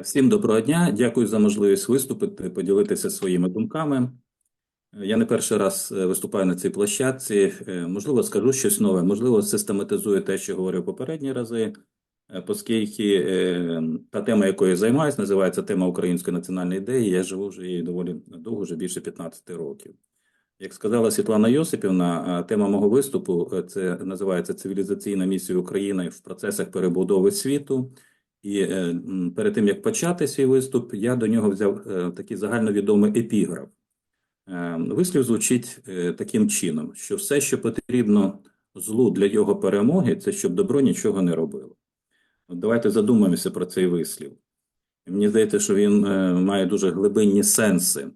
Всім доброго дня. Дякую за можливість виступити, поділитися своїми думками. Я не перший раз е, виступаю на цій площадці. Е, Можливо, скажу щось нове, можливо, систематизую те, що говорив попередні рази, е, оскільки та тема, якою я займаюся, називається тема української національної ідеї. Я живу вже її доволі довго, вже більше 15 років. Як сказала Світлана Йосипівна, тема мого виступу це називається цивілізаційна місія України в процесах перебудови світу. І е, перед тим як почати свій виступ, я до нього взяв е, такий загальновідомий епіграф. Е, Вислів звучить таким чином, що все, що потрібно злу для його перемоги, це щоб добро нічого не робило. От давайте задумаємося про цей вислів. Мені здається, що він має дуже глибинні сенси.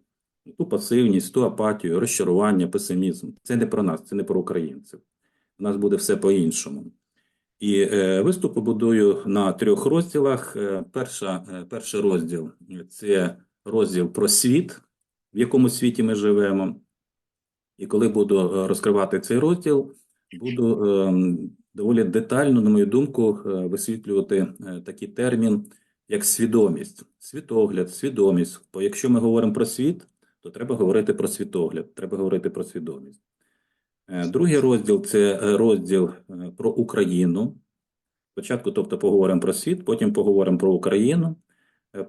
Ту пасивність, ту апатію, розчарування, песимізм. Це не про нас, це не про українців. У нас буде все по-іншому. І е, виступ побудую на трьох розділах. Е, перша, е, перший розділ це розділ про світ, в якому світі ми живемо. І коли буду розкривати цей розділ, буду доволі детально, на мою думку, висвітлювати такий термін, як свідомість, світогляд, свідомість. Бо якщо ми говоримо про світ, то треба говорити про світогляд, треба говорити про свідомість. Е, Другий розділ це е, розділ е, про Україну. Спочатку, тобто, поговоримо про світ, потім поговоримо про Україну,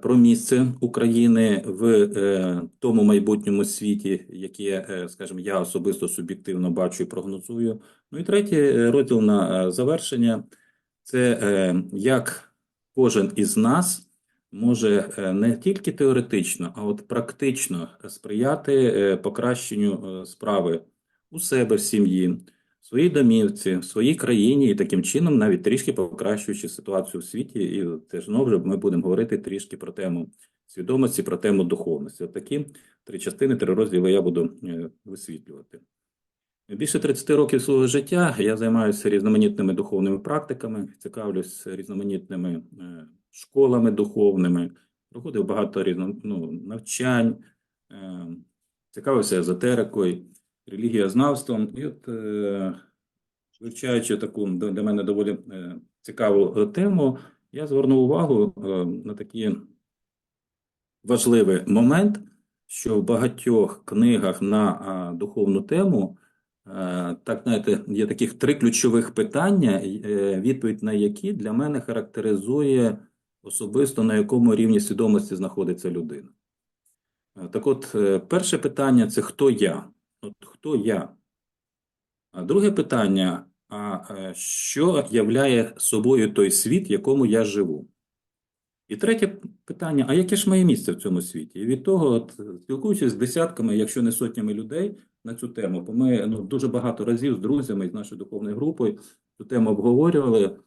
про місце України в тому майбутньому світі, яке, скажімо, я особисто суб'єктивно бачу і прогнозую. Ну і третій розділ на завершення це як кожен із нас може не тільки теоретично, а от практично сприяти покращенню справи у себе в сім'ї, в своїй домівці, в своїй країні, і таким чином навіть трішки покращуючи ситуацію в світі. І теж знову вже ми будемо говорити трішки про тему свідомості, про тему духовності. От такі три частини, три розділи я буду е, висвітлювати. Більше 30 років свого життя я займаюся різноманітними духовними практиками, цікавлюсь різноманітними е, школами духовними, проходив багато різно, ну, навчань, е, цікавився езотерикою, релігієзнавством. І от, е, вивчаючи таку для мене доволі е, цікаву е, тему, я звернув увагу на такий важливий момент, що в багатьох книгах на духовну тему, так знаєте, є таких три ключових питання, відповідь на які для мене характеризує особисто на якому рівні свідомості знаходиться людина. Так от, перше питання це хто я? От хто я? А друге питання: а е, що являє собою той світ, в якому я живу? І третє питання: а яке ж моє місце в цьому світі? І від того, от, спілкуючись з десятками, якщо не сотнями людей на цю тему, бо ми ну, дуже багато разів з друзями з нашою духовною групою цю тему обговорювали.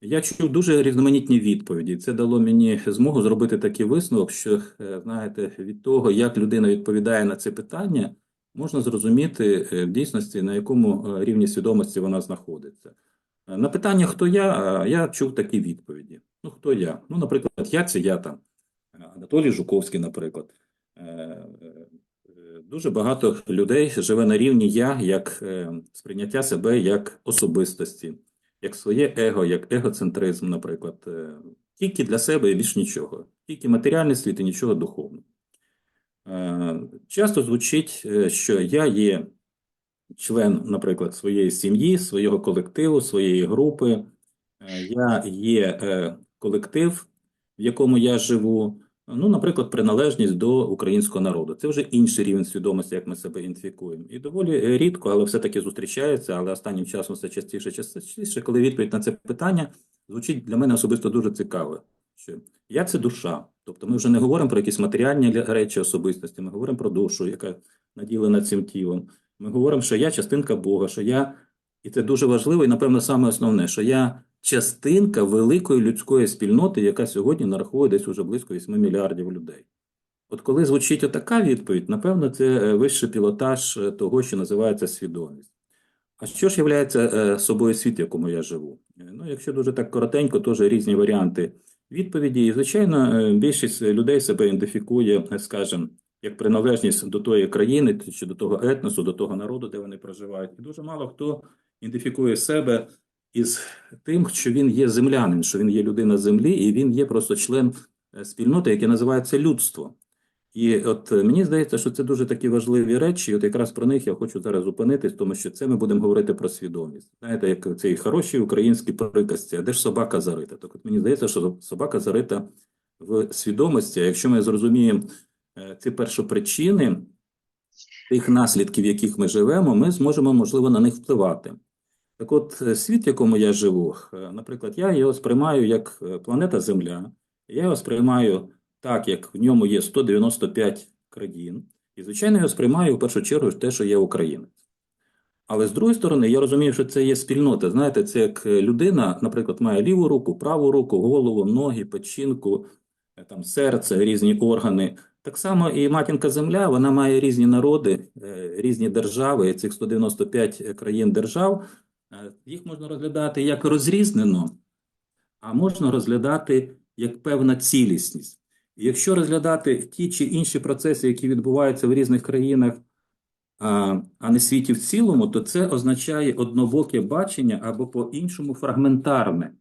Я чув дуже різноманітні відповіді. Це дало мені змогу зробити такий висновок, що е, знаєте, від того, як людина відповідає на це питання, можна зрозуміти е, в дійсності, на якому е, рівні свідомості вона знаходиться. Е, На питання, хто я, я чув такі відповіді. Ну, хто я? Ну, наприклад, я це я там, Анатолій Жуковський, наприклад. Дуже багато людей живе на рівні я, як сприйняття себе як особистості, як своє его, як егоцентризм, наприклад. Тільки для себе і більш нічого. Тільки матеріальний світ і нічого духовного. Е, Часто звучить, е, що я є член, наприклад, своєї сім'ї, свого колективу, своєї групи. Е, Я є е, колектив, в якому я живу. Ну, наприклад, приналежність до українського народу. Це вже інший рівень свідомості, як ми себе ідентифікуємо. І доволі е, рідко, але все-таки зустрічається, але останнім часом все частіше, частіше, коли відповідь на це питання звучить для мене особисто дуже цікаво. Що я це душа. Тобто ми вже не говоримо про якісь матеріальні речі особистості, ми говоримо про душу, яка наділена цим тілом. Ми говоримо, що я частинка Бога, що я, і це дуже важливо, і напевно саме основне, що я частинка великої людської спільноти, яка сьогодні нараховує десь уже близько 8 мільярдів людей. От коли звучить отака відповідь, напевно, це е, вищий пілотаж е, того, що називається свідомість. А що ж є собою світ, в якому я живу? Е, Ну, якщо дуже так коротенько, теж різні варіанти відповіді. І, звичайно, е, більшість людей себе ідентифікує, е, скажімо, як приналежність до тої країни чи до того етносу, до того народу, де вони проживають. І дуже мало хто ідентифікує себе із тим, що він є землянин, що він є людина землі, і він є просто член е, спільноти, яке називається людство. І от е, мені здається, що це дуже такі важливі речі. і От якраз про них я хочу зараз зупинитись, тому що це ми будемо говорити про свідомість. Знаєте, як цей хороші українські приказці, а де ж собака зарита? Так от мені здається, що собака зарита в свідомості. А якщо ми зрозуміємо е, ці першопричини тих наслідків, в яких ми живемо, ми зможемо, можливо, на них впливати. Так от, е, світ, в якому я живу, наприклад, я його сприймаю як планета Земля, я його сприймаю так, як в ньому є 195 країн, і, звичайно, я сприймаю в першу чергу те, що є українець. Але з другої сторони, я розумію, що це є спільнота. Знаєте, це як е, людина, наприклад, має ліву руку, праву руку, голову, ноги, печінку, е, там серце, різні органи. Так само і матінка Земля, вона має різні народи, е, різні держави, і цих 195 країн держав. Їх можна розглядати як розрізнено, а можна розглядати як певна цілісність. Якщо розглядати ті чи інші процеси, які відбуваються в різних країнах, а не світі в цілому, то це означає однобоке бачення або по-іншому фрагментарне.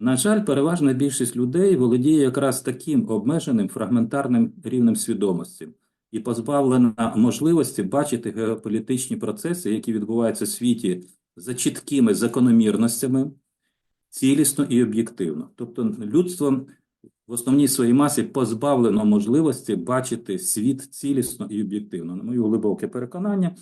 На жаль, переважна більшість людей володіє якраз таким обмеженим фрагментарним рівнем свідомості і позбавлена можливості бачити геополітичні процеси, які відбуваються в світі за чіткими закономірностями, цілісно і об'єктивно. Тобто людство в основній своїй масі позбавлено можливості бачити світ цілісно і об'єктивно. На моє глибоке переконання,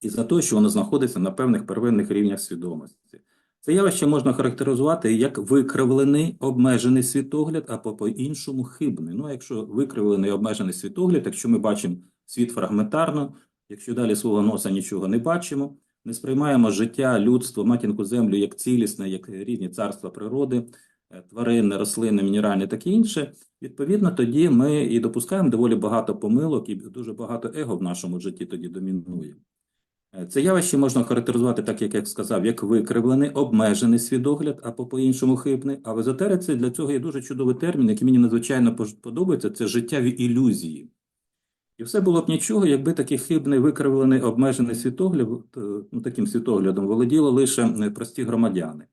і за те, що воно знаходиться на певних первинних рівнях свідомості. Це явище можна характеризувати як викривлений обмежений світогляд, або по-іншому хибний. Ну, якщо викривлений обмежений світогляд, якщо ми бачимо світ фрагментарно, якщо далі свого носа нічого не бачимо, не сприймаємо життя, людство, матінку землю як цілісне, як різні царства природи, е, тварини, рослини, мінеральні, таке інше. Відповідно, тоді ми і допускаємо доволі багато помилок, і дуже багато его в нашому житті тоді домінує. Е, Це явище можна характеризувати, так як я сказав, як викривлений, обмежений свідогляд, або по-іншому хибний. А в езотериці для цього є дуже чудовий термін, який мені надзвичайно подобається, це життєві ілюзії. І все було б нічого, якби такий хибний, викривлений, обмежений світогляд, е, ну, таким світоглядом володіли лише прості громадяни.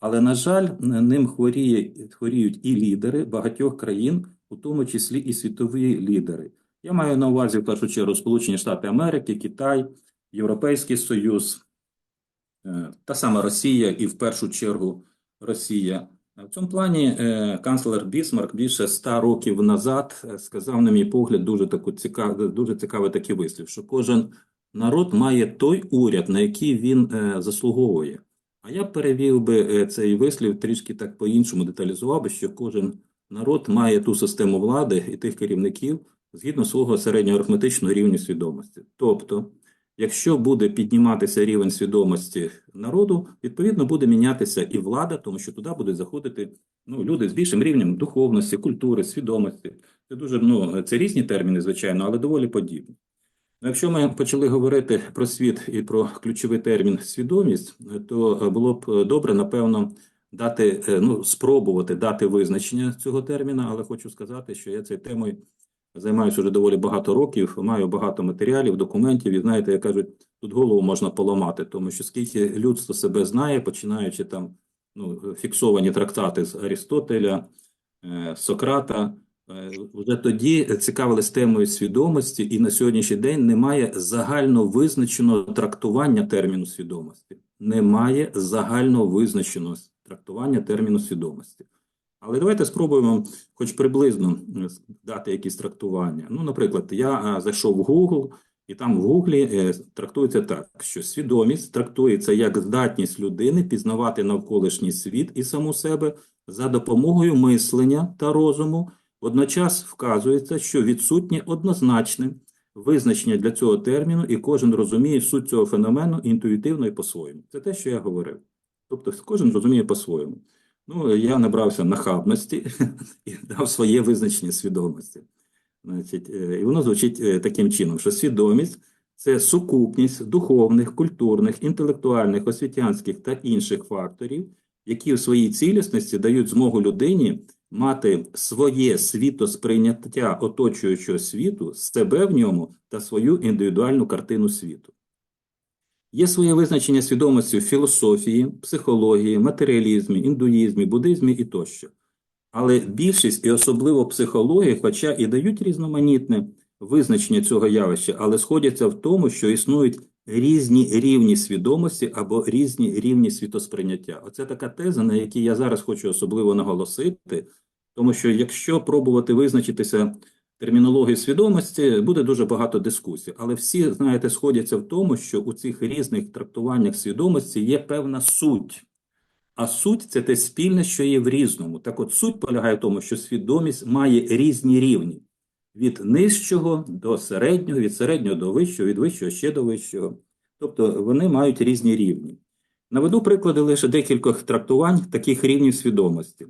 Але, на жаль, ним хворіє, хворіють і лідери багатьох країн, у тому числі і світові лідери. Я маю на увазі в першу чергу Сполучені Штати Америки, Китай, Європейський Союз, е, та сама Росія і в першу чергу Росія. В цьому плані е, канцлер Бісмарк більше ста років назад е, сказав, на мій погляд, дуже таку цікав, дуже цікавий такий вислів, що кожен народ має той уряд, на який він заслуговує. А я перевів би е, цей вислів трішки так по-іншому деталізував би, що кожен народ має ту систему влади і тих керівників згідно свого середньоарифметичного рівня свідомості. Тобто, якщо буде підніматися рівень свідомості народу, відповідно буде мінятися і влада, тому що туди будуть заходити ну, люди з більшим рівнем духовності, культури, свідомості. Це дуже ну, це різні терміни, звичайно, але доволі подібні. Ну, Якщо ми почали говорити про світ і про ключовий термін свідомість, то е, було б е, добре, напевно, дати, е, ну, спробувати дати визначення цього терміна, але хочу сказати, що я цією темою займаюся вже доволі багато років, маю багато матеріалів, документів, і знаєте, як кажуть, тут голову можна поламати, тому що скільки людство себе знає, починаючи там ну, фіксовані трактати з Арістотеля, е, Сократа, вже тоді цікавились темою свідомості, і на сьогоднішній день немає загально визначеного трактування терміну свідомості. Немає загально визначеного трактування терміну свідомості. Але давайте спробуємо хоч приблизно е, дати якісь трактування. Ну, наприклад, я е, зайшов в Google, і там в Гуглі е, трактується так, що свідомість трактується як здатність людини пізнавати навколишній світ і саму себе за допомогою мислення та розуму. Водночас вказується, що відсутнє однозначне визначення для цього терміну, і кожен розуміє суть цього феномену інтуїтивно і по-своєму. Це те, що я говорив. Тобто кожен розуміє по-своєму. Ну, я набрався нахабності і дав своє визначення свідомості. Значить, е, і воно звучить е, таким чином, що свідомість це сукупність духовних, культурних, інтелектуальних, освітянських та інших факторів, які в своїй цілісності дають змогу людині мати своє світосприйняття оточуючого світу, себе в ньому та свою індивідуальну картину світу. Є своє визначення свідомості в філософії, психології, матеріалізмі, індуїзмі, буддизмі і тощо. Але більшість і особливо психологи, хоча і дають різноманітне визначення цього явища, але сходяться в тому, що існують різні рівні свідомості або різні рівні світосприйняття. Оце така теза, на якій я зараз хочу особливо наголосити, тому що якщо пробувати визначитися термінології свідомості, буде дуже багато дискусій. Але всі, знаєте, сходяться в тому, що у цих різних трактуваннях свідомості є певна суть. А суть це те спільне, що є в різному. Так от суть полягає в тому, що свідомість має різні рівні від нижчого до середнього, від середнього до вищого, від вищого ще до вищого. Тобто вони мають різні рівні. Наведу приклади лише декількох трактувань таких рівнів свідомості.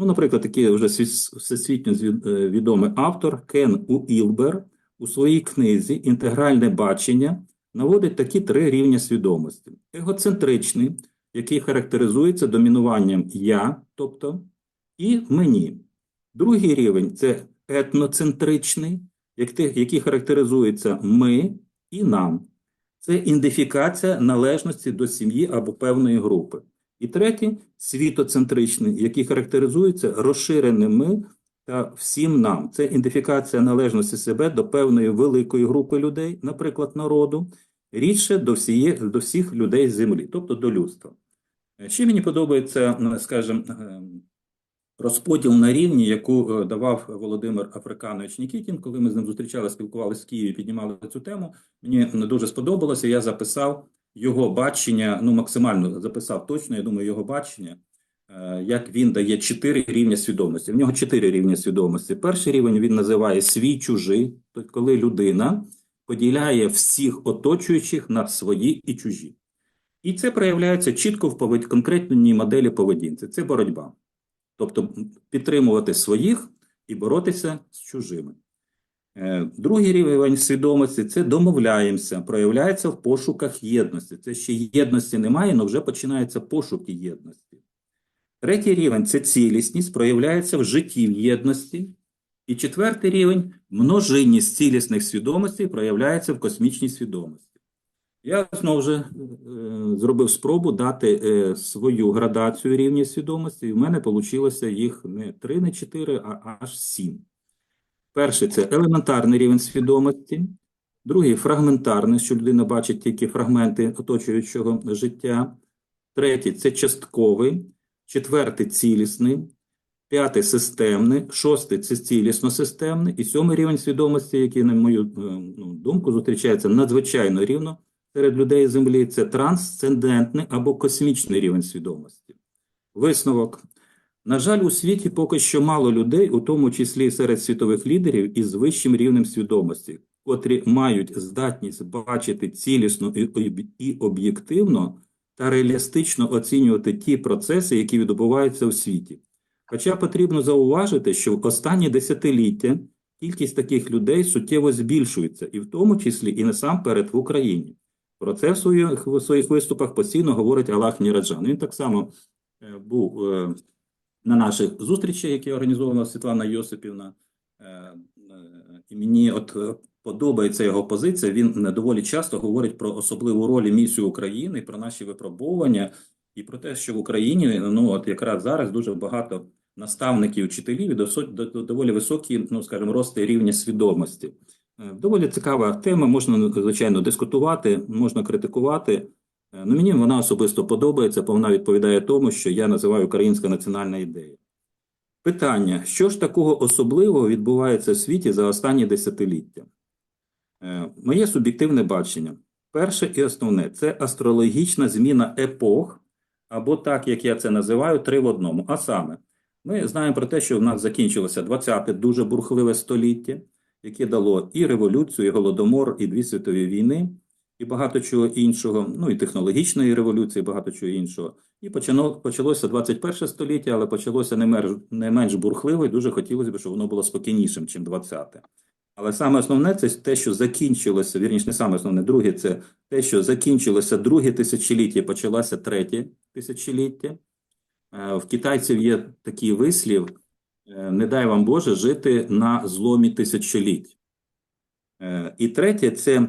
Ну, наприклад, такий вже всесвітньо е, відомий автор Кен Уілбер у своїй книзі Інтегральне бачення наводить такі три рівня свідомості: егоцентричний, який характеризується домінуванням я, тобто і мені. Другий рівень це етноцентричний, який характеризується ми і нам. Це ідентифікація належності до сім'ї або певної групи. І третій світоцентричний, який характеризується розширеним ми та всім нам. Це ідентифікація належності себе до певної великої групи людей, наприклад, народу, рідше до, всіє, до всіх людей землі, тобто до людства. Е, Ще мені подобається, скажімо, е, розподіл на рівні, яку е, давав Володимир Африканович Нікітін, коли ми з ним зустрічалися, спілкувалися в Києві, піднімали цю тему. Мені дуже сподобалося. Я записав його бачення, ну максимально записав точно. Я думаю, його бачення, е, як він дає чотири рівня свідомості. В нього чотири рівня свідомості. Перший рівень він називає свій чужий, тобто коли людина поділяє всіх оточуючих на свої і чужі. І це проявляється чітко в повед... конкретній моделі поведінці. Це боротьба. Тобто підтримувати своїх і боротися з чужими. Е, Другий рівень свідомості це домовляємося, проявляється в пошуках єдності. Це ще єдності немає, але вже починаються пошуки єдності. Третій рівень це цілісність, проявляється в житті в єдності. І четвертий рівень множинність цілісних свідомостей проявляється в космічній свідомості. Я знову ж е, зробив спробу дати е, свою градацію рівня свідомості, і в мене вийшло їх не 3, не 4, а аж 7. Перший це елементарний рівень свідомості, другий фрагментарний, що людина бачить тільки фрагменти оточуючого життя. Третій це частковий, четвертий цілісний, п'ятий системний, шостий це цілісно-системний, і сьомий рівень свідомості, який, на мою е, ну, думку, зустрічається надзвичайно рівно серед людей Землі, це трансцендентний або космічний рівень свідомості. Висновок. На жаль, у світі поки що мало людей, у тому числі серед світових лідерів, із вищим рівнем свідомості, котрі мають здатність бачити цілісно і об'єктивно та реалістично оцінювати ті процеси, які відбуваються у світі. Хоча потрібно зауважити, що в останні десятиліття кількість таких людей суттєво збільшується, і в тому числі і насамперед в Україні. Про це в своїх, в своїх виступах постійно говорить Аллах Ніраджан. Він так само е, був е, на наших зустрічах, які організовувала Світлана Йосипівна. Е, е, І мені от е, подобається його позиція. Він доволі часто говорить про особливу роль і місію України, про наші випробовування, і про те, що в Україні ну от якраз зараз дуже багато наставників, вчителів і доволі високі, ну скажімо, рости рівня свідомості. Доволі цікава тема, можна, звичайно, дискутувати, можна критикувати. Е, Ну, мені вона особисто подобається, бо вона відповідає тому, що я називаю українська національна ідея. Питання: що ж такого особливого відбувається в світі за останні десятиліття? Е, Моє суб'єктивне бачення. Перше і основне це астрологічна зміна епох, або так, як я це називаю, три в одному. А саме, ми знаємо про те, що в нас закінчилося 20-те дуже бурхливе століття, яке дало і революцію, і голодомор, і дві світові війни, і багато чого іншого, ну і технологічної революції, багато чого іншого. І почало, почалося 21 століття, але почалося не, мер, не менш бурхливо, і дуже хотілося б, щоб воно було спокійнішим, ніж 20-те. Але саме основне це те, що закінчилося, вірніше, не саме основне, друге, це те, що закінчилося друге тисячоліття, почалося третє тисячоліття. Е, В китайців є такий вислів: е, не дай вам Боже жити на зломі тисячоліть. Е, І третє це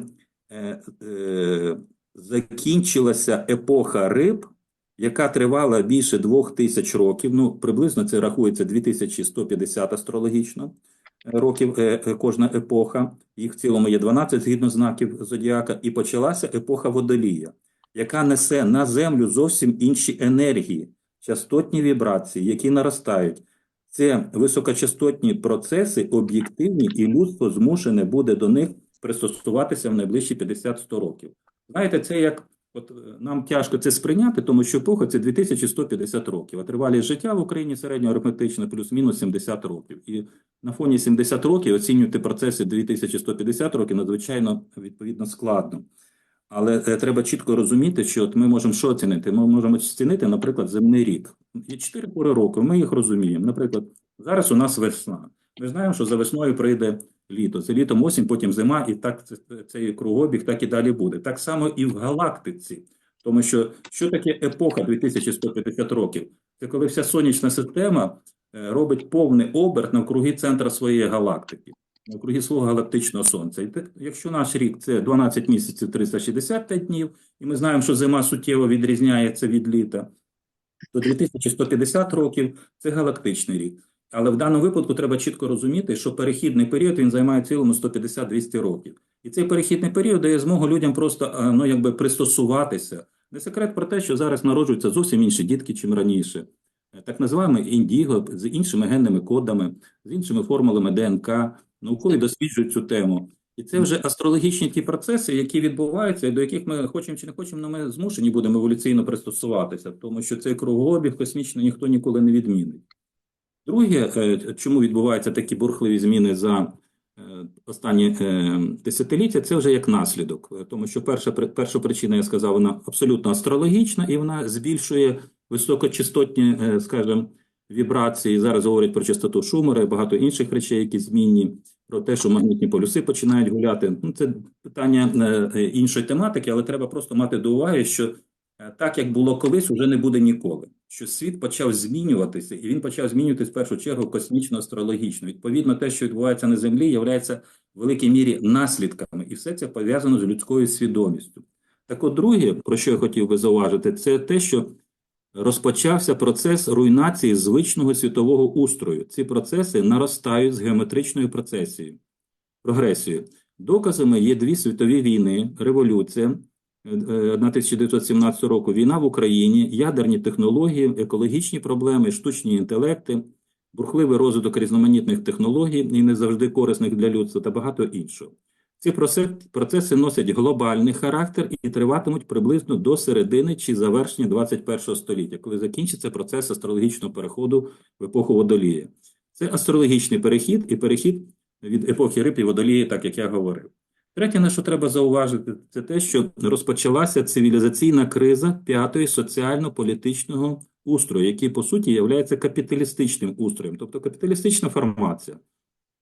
закінчилася епоха риб, яка тривала більше двох тисяч років, ну приблизно це рахується 2150 астрологічно е, років е, е, кожна епоха. Їх в цілому є 12 згідно знаків зодіака, і почалася епоха водолія, яка несе на землю зовсім інші енергії, частотні вібрації, які наростають. Це високочастотні процеси, об'єктивні, і людство змушене буде до них пристосуватися в найближчі 50-100 років. Знаєте, це як от е, нам тяжко це сприйняти, тому що епоха це 2150 років, а тривалість життя в Україні середньоарифметична плюс-мінус 70 років. І на фоні 70 років оцінювати процеси 2150 років надзвичайно відповідно складно. Але е, треба чітко розуміти, що от ми можемо що оцінити? Ми можемо оцінити, наприклад, земний рік. Є чотири пори року, ми їх розуміємо. Наприклад, зараз у нас весна. Ми знаємо, що за весною прийде літо. Це літом осінь, потім зима, і так цей кругобіг так і далі буде. Так само і в галактиці. Тому що що таке епоха 2150 років? Це коли вся сонячна система е, робить повний оберт навкруги центра своєї галактики, навкруги свого галактичного сонця. І так, якщо наш рік це 12 місяців 365 днів, і ми знаємо, що зима суттєво відрізняється від літа, то 2150 років це галактичний рік. Але в даному випадку треба чітко розуміти, що перехідний період він займає в цілому 150-200 років. І цей перехідний період дає змогу людям просто е, ну, якби пристосуватися. Не секрет про те, що зараз народжуються зовсім інші дітки, чим раніше. Е, Так називаємо індіго з іншими генними кодами, з іншими формулами ДНК. Наукові досліджують цю тему. І це вже астрологічні ті процеси, які відбуваються, і до яких ми хочемо чи не хочемо, але ми змушені будемо еволюційно пристосуватися, тому що цей кругообіг космічний ніхто ніколи не відмінить. Друге, е, чому відбуваються такі бурхливі зміни за е, останні е, десятиліття, це вже як наслідок, тому що перша перша причина, я сказав, вона абсолютно астрологічна, і вона збільшує високочастотні, скажімо, вібрації. Зараз говорять про частоту Шумера і багато інших речей, які змінні, про те, що магнітні полюси починають гуляти. Ну, це питання іншої тематики, але треба просто мати до уваги, що так як було колись, уже не буде ніколи. Що світ почав змінюватися, і він почав змінюватися в першу чергу космічно-астрологічно. Відповідно, те, що відбувається на Землі, є в великій мірі наслідками, і все це пов'язано з людською свідомістю. Так от, друге, про що я хотів би зауважити, це те, що розпочався процес руйнації звичного світового устрою. Ці процеси наростають з геометричною процесією, прогресією. Доказами є дві світові війни, революція е, е, 1917 року, війна в Україні, ядерні технології, екологічні проблеми, штучні інтелекти, бурхливий розвиток різноманітних технологій і не завжди корисних для людства та багато іншого. Ці процеси носять глобальний характер і триватимуть приблизно до середини чи завершення 21 століття, коли закінчиться процес астрологічного переходу в епоху водолія. Це астрологічний перехід і перехід від епохи риб і водолії, так як я говорив. Третє, на що треба зауважити, це те, що розпочалася цивілізаційна криза п'ятої соціально-політичного устрою, який, по суті, є капіталістичним устроєм, тобто капіталістична формація.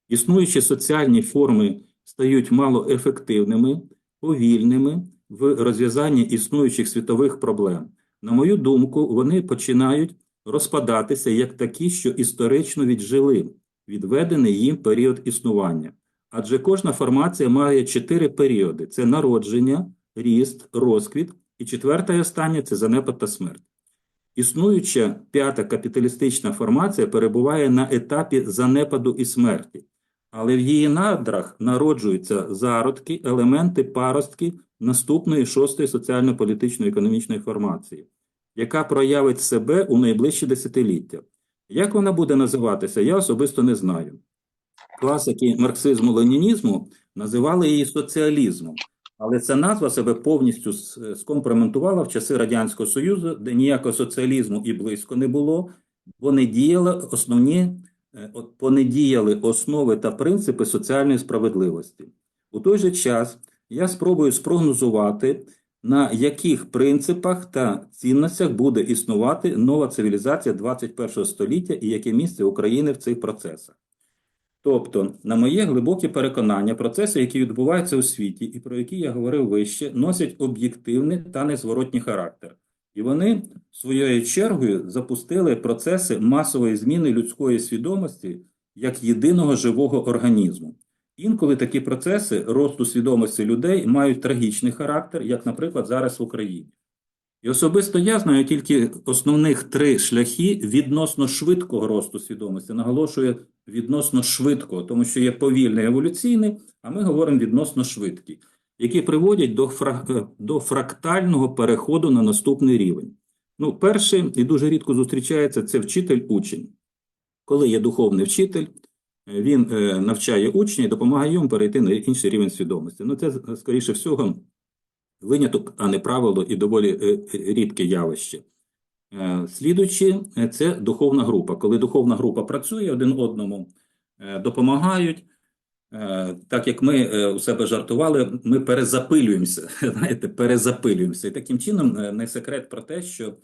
Існуючі соціальні форми стають малоефективними, повільними в розв'язанні існуючих світових проблем. На мою думку, вони починають розпадатися як такі, що історично віджили відведений їм період існування. Адже кожна формація має чотири періоди: це народження, ріст, розквіт, і четверта і остання це занепад та смерть. Існуюча п'ята капіталістична формація перебуває на етапі занепаду і смерті, але в її надрах народжуються зародки, елементи, паростки наступної шостої соціально-політичної економічної формації, яка проявить себе у найближчі десятиліття. Як вона буде називатися, я особисто не знаю. Класики марксизму-ленінізму називали її соціалізмом, але ця назва себе повністю скомпроментувала в часи Радянського Союзу, де ніякого соціалізму і близько не було, бо не діяли основні, е, от, бо не діяли основи та принципи соціальної справедливості. У той же час я спробую спрогнозувати, на яких принципах та цінностях буде існувати нова цивілізація 21 століття і яке місце України в цих процесах. Тобто, на моє глибоке переконання, процеси, які відбуваються у світі, і про які я говорив вище, носять об'єктивний та незворотній характер. І вони своєю чергою запустили процеси масової зміни людської свідомості як єдиного живого організму. Інколи такі процеси росту свідомості людей мають трагічний характер, як, наприклад, зараз в Україні. І особисто я знаю тільки основних три шляхи відносно швидкого росту свідомості. Наголошую відносно швидкого, тому що є повільний еволюційний, а ми говоримо відносно швидкий, які приводять до, фра... е, до фрактального переходу на наступний рівень. Ну, перший і дуже рідко зустрічається це вчитель-учень. Коли є духовний вчитель, е, він е, навчає учня і допомагає йому перейти на інший рівень свідомості. Ну, це, скоріше всього, виняток, а не правило і доволі е, рідке явище. Е, Слідуючи, е, це духовна група. Коли духовна група працює один одному, допомагають. Так як ми у себе жартували, ми перезапилюємося. Знаєте, перезапилюємося. І таким чином не секрет про те, що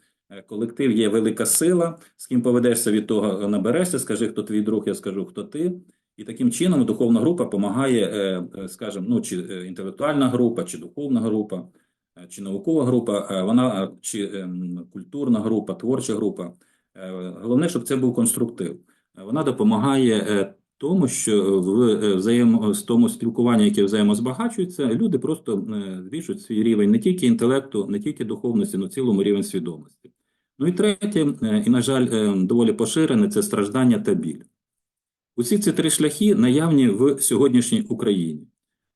колектив є велика сила, з ким поведешся від того наберешся, скажи, хто твій друг, я скажу, хто ти. І таким чином духовна група допомагає, е, е, скажімо, ну, чи е, інтелектуальна група, чи духовна група, чи наукова група, вона чи ем, культурна група, творча група. Головне, щоб це був конструктив. Вона допомагає тому, що в взаємо з тому спілкуванні, яке взаємозбагачується, люди просто збільшують свій рівень не тільки інтелекту, не тільки духовності, але в цілому рівень свідомості. Ну і третє, і, на жаль, е, доволі поширене це страждання та біль. Усі ці три шляхи наявні в сьогоднішній Україні.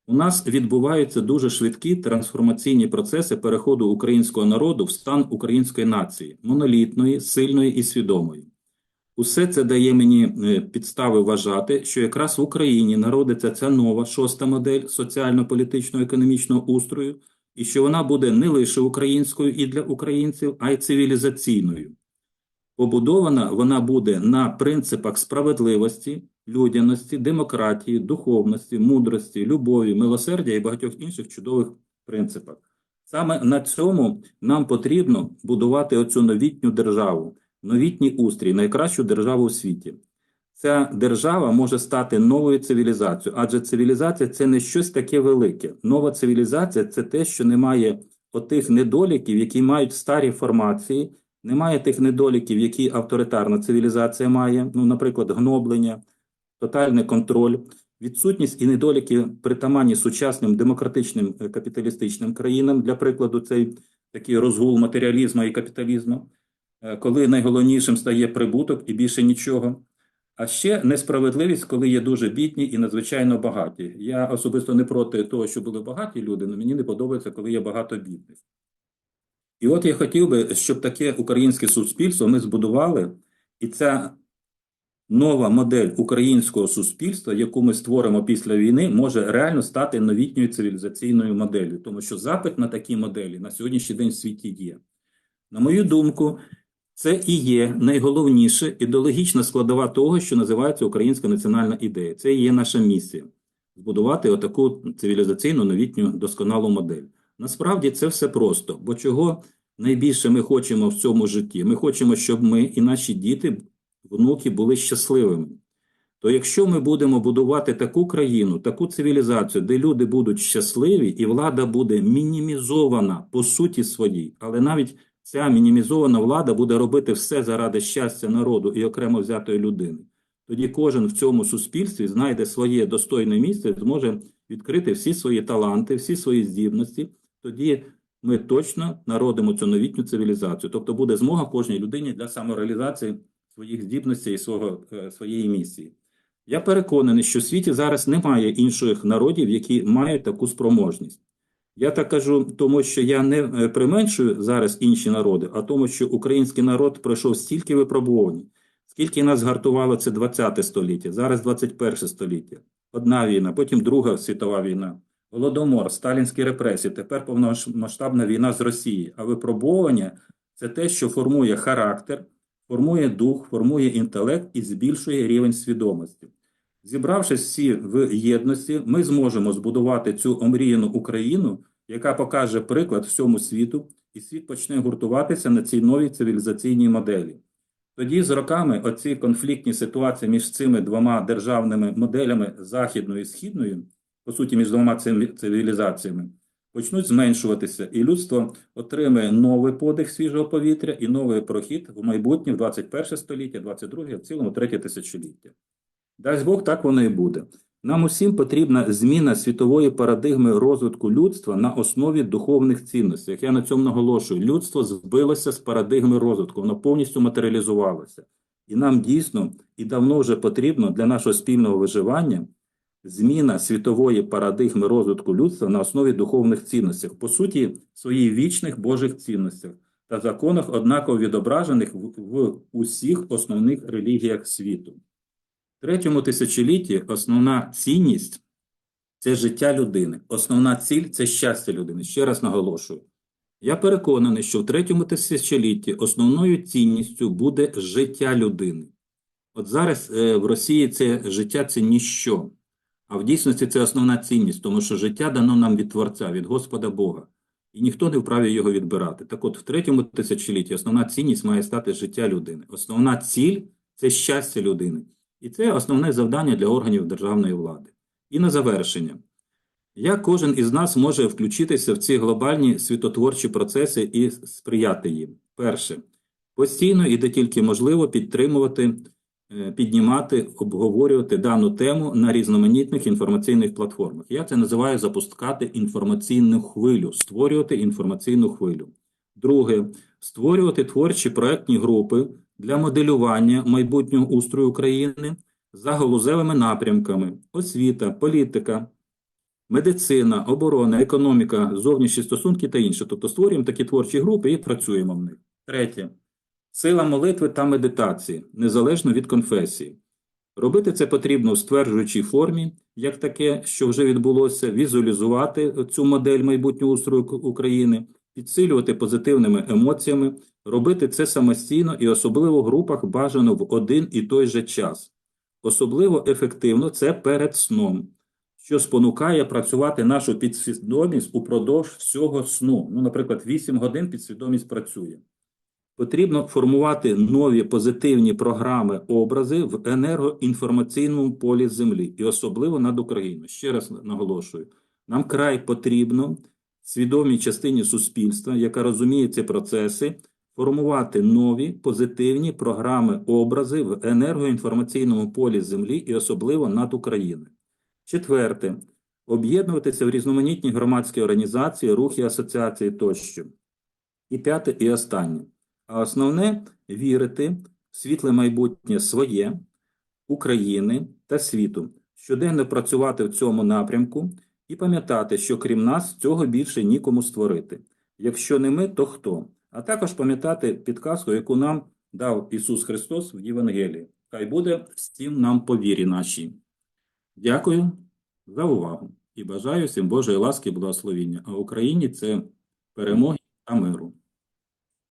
У нас відбуваються дуже швидкі трансформаційні процеси переходу українського народу в стан української нації, монолітної, сильної і свідомої. Усе це дає мені е, підстави вважати, що якраз в Україні народиться ця нова шоста модель соціально-політичного економічного устрою, і що вона буде не лише українською і для українців, а й цивілізаційною. Побудована вона буде на принципах справедливості, людяності, демократії, духовності, мудрості, любові, милосердя і багатьох інших чудових принципах. Саме на цьому нам потрібно будувати оцю новітню державу, новітній устрій, найкращу державу у світі. Ця держава може стати новою цивілізацією, адже цивілізація це не щось таке велике. Нова цивілізація це те, що не має отих недоліків, які мають старі формації, немає тих недоліків, які авторитарна цивілізація має, ну, наприклад, гноблення, тотальний контроль, відсутність і недоліки притаманні сучасним демократичним е, капіталістичним країнам, для прикладу, цей такий розгул матеріалізму і капіталізму, е, коли найголовнішим стає прибуток і більше нічого. А ще несправедливість, коли є дуже бідні і надзвичайно багаті. Я особисто не проти того, що були багаті люди, але мені не подобається, коли є багато бідних. І от я хотів би, щоб таке українське суспільство ми збудували, і ця нова модель українського суспільства, яку ми створимо після війни, може реально стати новітньою цивілізаційною моделлю, тому що запит на такі моделі на сьогоднішній день в світі є. На мою думку, це і є найголовніша ідеологічна складова того, що називається українська національна ідея. Це і є наша місія збудувати отаку цивілізаційну новітню досконалу модель. Насправді це все просто, бо чого найбільше ми хочемо в цьому житті? Ми хочемо, щоб ми і наші діти, внуки були щасливими. То якщо ми будемо будувати таку країну, таку цивілізацію, де люди будуть щасливі, і влада буде мінімізована по суті своїй, але навіть ця мінімізована влада буде робити все заради щастя народу і окремо взятої людини, тоді кожен в цьому суспільстві знайде своє достойне місце, зможе відкрити всі свої таланти, всі свої здібності. Тоді ми точно народимо цю новітню цивілізацію. Тобто буде змога кожній людині для самореалізації своїх здібностей і свого, е, своєї місії. Я переконаний, що в світі зараз немає інших народів, які мають таку спроможність. Я так кажу, тому що я не е, применшую зараз інші народи, а тому, що український народ пройшов стільки випробувань, скільки нас гартувало це 20 століття, зараз 21 століття. Одна війна, потім Друга світова війна, голодомор, сталінські репресії, тепер повномасштабна війна з Росією. А випробування це те, що формує характер, формує дух, формує інтелект і збільшує рівень свідомості. Зібравшись всі в єдності, ми зможемо збудувати цю омріяну Україну, яка покаже приклад всьому світу, і світ почне гуртуватися на цій новій цивілізаційній моделі. Тоді з роками оці конфліктні ситуації між цими двома державними моделями західною і східною, по суті, між двома циві- цивілізаціями, почнуть зменшуватися, і людство отримає новий подих свіжого повітря і новий прохід в майбутнє, в 21 століття, 22, в цілому третє тисячоліття. Дасть Бог, так воно і буде. Нам усім потрібна зміна світової парадигми розвитку людства на основі духовних цінностей. Як я на цьому наголошую, людство збилося з парадигми розвитку, воно повністю матеріалізувалося. І нам дійсно і давно вже потрібно для нашого спільного виживання зміна світової парадигми розвитку людства на основі духовних цінностей, по суті, своїх вічних Божих цінностях та законах, однаково відображених в, усіх основних релігіях світу. В третьому тисячолітті основна цінність це життя людини, основна ціль це щастя людини. Ще раз наголошую. Я переконаний, що в третьому тисячолітті основною цінністю буде життя людини. От зараз е, в Росії це життя це ніщо, а в дійсності це основна цінність, тому що життя дано нам від Творця, від Господа Бога, і ніхто не вправі його відбирати. Так от, в третьому тисячолітті основна цінність має стати життя людини. Основна ціль це щастя людини. І це основне завдання для органів державної влади. І на завершення. Як кожен із нас може включитися в ці глобальні світотворчі процеси і сприяти їм? Перше, постійно і де тільки можливо підтримувати, піднімати, обговорювати дану тему на різноманітних інформаційних платформах. Я це називаю запускати інформаційну хвилю, створювати інформаційну хвилю. Друге, створювати творчі проектні групи для моделювання майбутнього устрою України за галузевими напрямками: освіта, політика, медицина, оборона, економіка, зовнішні стосунки та інше. Тобто створюємо такі творчі групи і працюємо в них. Третє. Сила молитви та медитації, незалежно від конфесії. Робити це потрібно в стверджуючій формі, як таке, що вже відбулося, візуалізувати цю модель майбутнього устрою України, підсилювати позитивними емоціями, робити це самостійно і особливо в групах бажано в один і той же час. Особливо ефективно це перед сном, що спонукає працювати нашу підсвідомість упродовж всього сну. Ну, наприклад, 8 годин підсвідомість працює. Потрібно формувати нові позитивні програми, образи в енергоінформаційному полі землі, і особливо над Україною. Ще раз наголошую: нам край потрібно свідомій частині суспільства, яка розуміє ці процеси, формувати нові позитивні програми, образи в енергоінформаційному полі землі, і особливо над Україною. Четверте об'єднуватися в різноманітні громадські організації, рухи, асоціації тощо. І п'яте, і останнє. А основне вірити в світле майбутнє своє, України та світу, щоденно працювати в цьому напрямку і пам'ятати, що крім нас цього більше нікому створити. Якщо не ми, то хто? А також пам'ятати підказку, яку нам дав Ісус Христос в Євангелії. Хай буде всім нам по вірі нашій. Дякую за увагу і бажаю всім Божої ласки благословіння. А Україні це перемоги та миру.